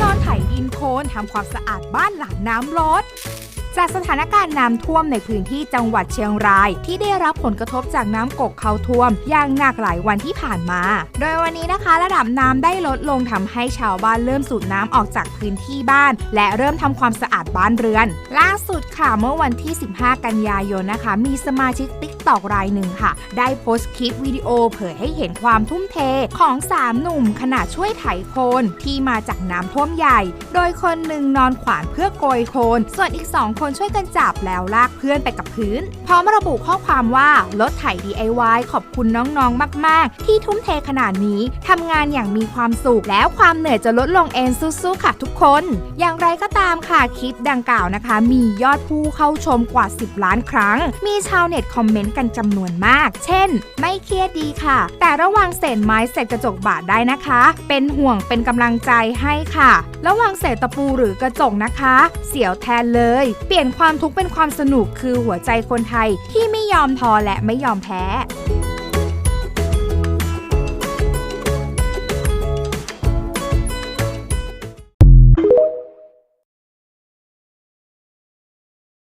นอนไถดินโคนทำความสะอาดบ้านหลังน้ำร้อน จากสถานการณ์น้ำท่วมในพื้นที่จังหวัดเชียงราย ที่ได้รับผลกระทบจากน้ำกกเข้าท่วม อย่างหนักหลายวันที่ผ่านมา โดยวันนี้นะคะระดับน้ำได้ลดลงทำให้ชาวบ้านเริ่มสูบน้ำออกจากพื้นที่บ้าน และเริ่มทำความสะอาดบ้านเรือน ล่าสุดค่ะเมื่อวันที่ 15 กันยายนนะคะ มีสมาชิกติ๊กตอกรายหนึ่งค่ะ ได้โพสต์คลิปวิดีโอเผยให้เห็นความทุ่มเทของสามหนุ่มขณะช่วยไถโคลนที่มาจากน้ำท่วมใหญ่ โดยคนหนึ่งนอนขวานเพื่อโกยโคลนส่วนอีก2คนช่วยกันจับแล้วลากเพื่อนไปกับพื้น พร้อมระบุข้อความว่ารถไถ DIY ขอบคุณน้องๆ มาก ๆ ที่ทุ่มเทขนาดนี้ทำงานอย่างมีความสุข แล้วความเหนื่อยจะลดลงเองสู้ๆค่ะทุกคน อย่างไรก็ตามค่ะคลิปดังกล่าวนะคะ มียอดผู้เข้าชมกว่า 10 ล้านครั้ง มีชาวเน็ตคอมเมนต์กันจำนวนมาก เช่น ไม่เครียดดีค่ะ แต่ระวังเศษไม้เศษกระจกบาดได้นะคะ เป็นห่วงเป็นกำลังใจให้ค่ะ ระวังเศษตะปูหรือกระจกนะคะ เสียวแทนเลยเปลี่ยนความทุกข์เป็นความสนุกคือหัวใจคนไทยที่ไม่ยอมท้อและไม่ยอมแพ้